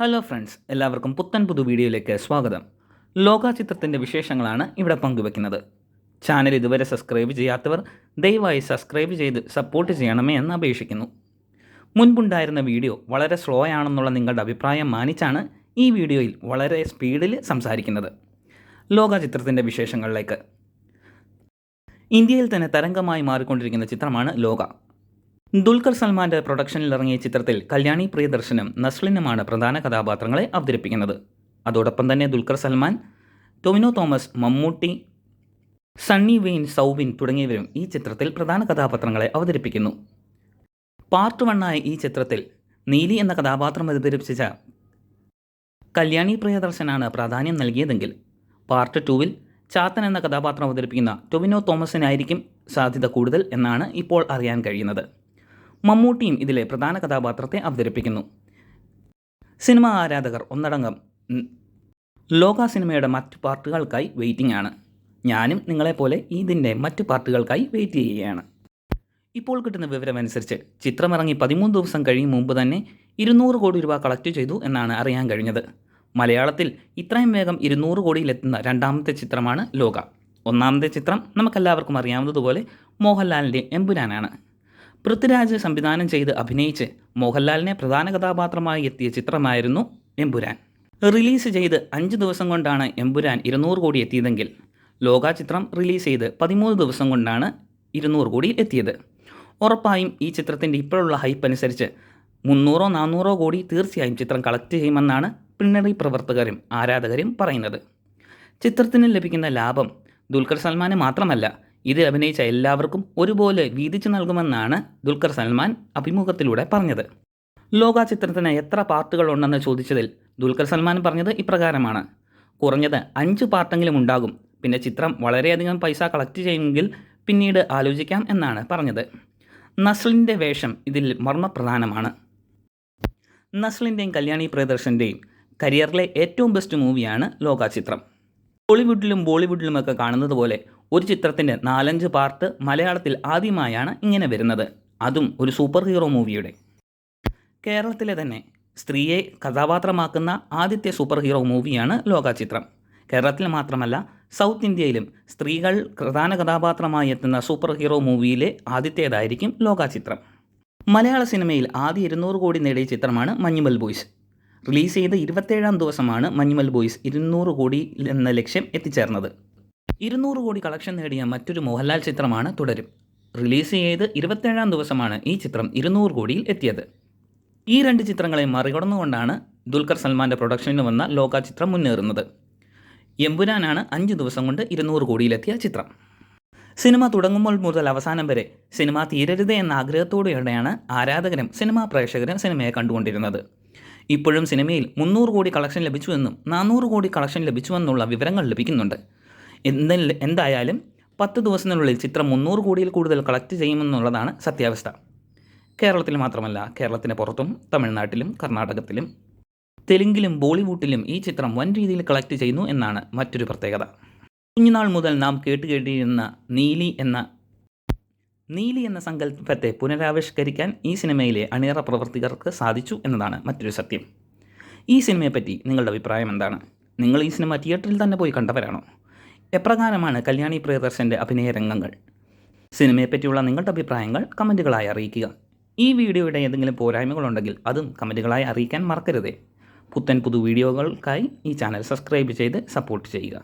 Hello friends എല്ലാവർക്കും പുത്തൻ പുതു വീഡിയോയിലേക്ക് സ്വാഗതം. ലോക ചിത്രത്തിന്റെ വിശേഷങ്ങളാണ് ഇവിടെ പങ്കുവെക്കുന്നത്. ചാനൽ ഇതുവരെ സബ്സ്ക്രൈബ് ചെയ്യാത്തവർ ദയവായി സബ്സ്ക്രൈബ് ചെയ്ത് സപ്പോർട്ട് ചെയ്യണമേ എന്ന് അപേക്ഷിക്കുന്നു. മുൻപുണ്ടായിരുന്ന വീഡിയോ വളരെ സ്ലോ ആണെന്നുള്ള നിങ്ങളുടെ അഭിപ്രായം മാനിച്ചാണ് ഈ വീഡിയോയിൽ വളരെ സ്പീഡിൽ സംസാരിക്കുന്നത്. ലോക ചിത്രത്തിന്റെ വിശേഷങ്ങളിലേക്ക്. ഇന്ത്യയിൽ തന്നെ തരംഗമായി മാറിക്കൊണ്ടിരിക്കുന്ന ചിത്രമാണ് ലോക. ദുൽഖർ സൽമാന്റെ പ്രൊഡക്ഷനിൽ ഇറങ്ങിയ ചിത്രത്തിൽ കല്യാണി പ്രിയദർശനും നസ്ലിനുമാണ് പ്രധാന കഥാപാത്രങ്ങളെ അവതരിപ്പിക്കുന്നത്. അതോടൊപ്പം തന്നെ ദുൽഖർ സൽമാൻ ടൊമിനോ തോമസ് മമ്മൂട്ടി സണ്ണി വെയിൻ സൗബിൻ തുടങ്ങിയവരും ഈ ചിത്രത്തിൽ പ്രധാന കഥാപാത്രങ്ങളെ അവതരിപ്പിക്കുന്നു. പാർട്ട് വണ്ണായ ഈ ചിത്രത്തിൽ നീലി എന്ന കഥാപാത്രം അവതരിപ്പിച്ച കല്യാണി പ്രിയദർശനാണ് പ്രാധാന്യം നൽകിയതെങ്കിൽ പാർട്ട് ടൂവിൽ ചാത്തൻ എന്ന കഥാപാത്രം അവതരിപ്പിക്കുന്ന ടൊവിനോ തോമസിനായിരിക്കും സാധ്യത കൂടുതൽ എന്നാണ് ഇപ്പോൾ അറിയാൻ കഴിയുന്നത്. മമ്മൂട്ടിയും ഇതിലെ പ്രധാന കഥാപാത്രത്തെ അവതരിപ്പിക്കുന്നു. സിനിമ ആരാധകർ ഒന്നടങ്കം. ലോക സിനിമയുടെ മറ്റ് പാർട്ടുകൾക്കായി വെയിറ്റിംഗ് ആണ്. ഞാനും നിങ്ങളെപ്പോലെ ഇതിന്റെ മറ്റ് പാർട്ടുകൾക്കായി വെയിറ്റ് ചെയ്യുകയാണ്. ഇപ്പോൾ കിട്ടുന്ന വിവരമനുസരിച്ച് ചിത്രമിറങ്ങി പതിമൂന്ന് ദിവസം കഴിയും മുമ്പ് തന്നെ ഇരുന്നൂറ് കോടി രൂപ കളക്ട് ചെയ്തു എന്നാണ് അറിയാൻ കഴിഞ്ഞത്. മലയാളത്തിൽ ഇത്രയും വേഗം ഇരുന്നൂറ് കോടിയിലെത്തുന്ന രണ്ടാമത്തെ ചിത്രമാണ് ലോക. ഒന്നാമത്തെ ചിത്രം നമുക്കെല്ലാവർക്കും അറിയാവുന്നതുപോലെ മോഹൻലാലിന്റെ എമ്പുരാനാണ്. പൃഥ്വിരാജ് സംവിധാനം ചെയ്ത് അഭിനയിച്ച് മോഹൻലാലിനെ പ്രധാന കഥാപാത്രമായി എത്തിയ ചിത്രമായിരുന്നു എമ്പുരാൻ. റിലീസ് ചെയ്ത് അഞ്ച് ദിവസം കൊണ്ടാണ് എമ്പുരാൻ ഇരുന്നൂറ് കോടി എത്തിയതെങ്കിൽ ലോക ചിത്രം റിലീസ് ചെയ്ത് പതിമൂന്ന് ദിവസം കൊണ്ടാണ് ഇരുന്നൂറ് കോടി എത്തിയത്. ഉറപ്പായും ഈ ചിത്രത്തിന്റെ ഇപ്പോഴുള്ള ഹൈപ്പ് അനുസരിച്ച് മുന്നൂറോ നാനൂറോ കോടി തീർച്ചയായും ചിത്രം കളക്ട് ചെയ്യുമെന്നാണ് പിന്നണി പ്രവർത്തകരും ആരാധകരും പറയുന്നത്. ചിത്രത്തിന് ലഭിക്കുന്ന ലാഭം ദുൽഖർ സൽമാന് മാത്രമല്ല ഇത് അഭിനയിച്ച എല്ലാവർക്കും ഒരുപോലെ വീതിച്ചു നൽകുമെന്നാണ് ദുൽഖർ സൽമാൻ അഭിമുഖത്തിലൂടെ പറഞ്ഞത്. ലോക ചിത്രത്തിന് എത്ര പാർട്ടുകൾ ഉണ്ടെന്ന് ചോദിച്ചതിൽ ദുൽഖർ സൽമാൻ പറഞ്ഞത് ഇപ്രകാരമാണ്. കുറഞ്ഞത് അഞ്ച് പാർട്ടെങ്കിലും ഉണ്ടാകും. പിന്നെ ചിത്രം വളരെയധികം പൈസ കളക്ട് ചെയ്യുമെങ്കിൽ പിന്നീട് ആലോചിക്കാം എന്നാണ് പറഞ്ഞത്. നസ്ലിന്റെ വേഷം ഇതിൽ മർമ്മപ്രധാനമാണ്. നസ്ലിന്റെയും കല്യാണി പ്രിയദർശന്റെയും കരിയറിലെ ഏറ്റവും ബെസ്റ്റ് മൂവിയാണ് ലോക ചിത്രം ഹോളിവുഡിലും ബോളിവുഡിലുമൊക്കെ കാണുന്നത് പോലെ ഒരു ചിത്രത്തിന്റെ നാലഞ്ച് പാർട്ട് മലയാളത്തിൽ ആദ്യമായാണ് ഇങ്ങനെ വരുന്നത്. അതും ഒരു സൂപ്പർ ഹീറോ മൂവിയുടെ. കേരളത്തിലെ തന്നെ സ്ത്രീയെ കഥാപാത്രമാക്കുന്ന ആദ്യത്തെ സൂപ്പർ ഹീറോ മൂവിയാണ് ലോക ചിത്രം കേരളത്തിൽ മാത്രമല്ല സൗത്ത് ഇന്ത്യയിലും സ്ത്രീകൾ പ്രധാന കഥാപാത്രമായി എത്തുന്ന സൂപ്പർ ഹീറോ മൂവിയിലെ ആദ്യത്തേതായിരിക്കും ലോക ചിത്രം മലയാള സിനിമയിൽ ആദ്യ ഇരുന്നൂറ് കോടി നേടിയ ചിത്രമാണ് മഞ്ഞുമൽ ബോയ്സ്. റിലീസ് ചെയ്ത ഇരുപത്തേഴാം ദിവസമാണ് മഞ്ഞുമൽ ബോയ്സ് ഇരുന്നൂറ് കോടി എന്ന ലക്ഷ്യം എത്തിച്ചേർന്നത്. ഇരുന്നൂറ് കോടി കളക്ഷൻ നേടിയ മറ്റൊരു മോഹൻലാൽ ചിത്രമാണ് തുടരും. റിലീസ് ചെയ്ത് ഇരുപത്തേഴാം ദിവസമാണ് ഈ ചിത്രം ഇരുന്നൂറ് കോടിയിൽ എത്തിയത്. ഈ രണ്ട് ചിത്രങ്ങളെ മറികടന്നുകൊണ്ടാണ് ദുൽഖർ സൽമാന്റെ പ്രൊഡക്ഷനിൽ വന്ന ലോക ചിത്രം മുന്നേറുന്നത്. എമ്പുരാനാണ് അഞ്ച് ദിവസം കൊണ്ട് ഇരുന്നൂറ് കോടിയിലെത്തിയ ചിത്രം. സിനിമ തുടങ്ങുമ്പോൾ മുതൽ അവസാനം വരെ സിനിമ തീരരുത് എന്ന ആഗ്രഹത്തോടെയാണ് ആരാധകരും സിനിമാ പ്രേക്ഷകരും സിനിമയെ കണ്ടുകൊണ്ടിരുന്നത്. ഇപ്പോഴും സിനിമയിൽ മുന്നൂറ് കോടി കളക്ഷൻ ലഭിച്ചുവെന്നും നാനൂറ് കോടി കളക്ഷൻ ലഭിച്ചുവെന്നുള്ള വിവരങ്ങൾ ലഭിക്കുന്നുണ്ട്. എന്തെങ്കിലും എന്തായാലും പത്ത് ദിവസത്തിനുള്ളിൽ ചിത്രം മുന്നൂറ് കോടിയിൽ കൂടുതൽ കളക്ട് ചെയ്യുമെന്നുള്ളതാണ് സത്യാവസ്ഥ. കേരളത്തിൽ മാത്രമല്ല കേരളത്തിന് പുറത്തും തമിഴ്നാട്ടിലും കർണാടകത്തിലും തെലുങ്കിലും ബോളിവുഡിലും ഈ ചിത്രം വൻ രീതിയിൽ കളക്ട് ചെയ്യുന്നു എന്നാണ് മറ്റൊരു പ്രത്യേകത. കുഞ്ഞുനാൾ മുതൽ നാം കേട്ടുകേട്ടിരുന്ന നീലി എന്ന നീലി എന്ന സങ്കല്പത്തെ പുനരാവിഷ്കരിക്കാൻ ഈ സിനിമയിലെ അണിയറ പ്രവർത്തകർക്ക് സാധിച്ചു എന്നതാണ് മറ്റൊരു സത്യം. ഈ സിനിമയെപ്പറ്റി നിങ്ങളുടെ അഭിപ്രായം എന്താണ്? നിങ്ങൾ ഈ സിനിമ തിയേറ്ററിൽ തന്നെ പോയി കണ്ടവരാണോ? എപ്രകാരമാണ് കല്യാണി പ്രിയദർശന്റെ അഭിനയ രംഗങ്ങൾ സിനിമയെപ്പറ്റിയുള്ള നിങ്ങളുടെ അഭിപ്രായങ്ങൾ കമന്റുകളായി അറിയിക്കുക. ഈ വീഡിയോയുടെ ഏതെങ്കിലും പോരായ്മകളുണ്ടെങ്കിൽ അതും കമന്റുകളായി അറിയിക്കാൻ മറക്കരുതേ. പുത്തൻ പുതു വീഡിയോകൾക്കായി ഈ ചാനൽ സബ്സ്ക്രൈബ് ചെയ്ത് സപ്പോർട്ട് ചെയ്യുക.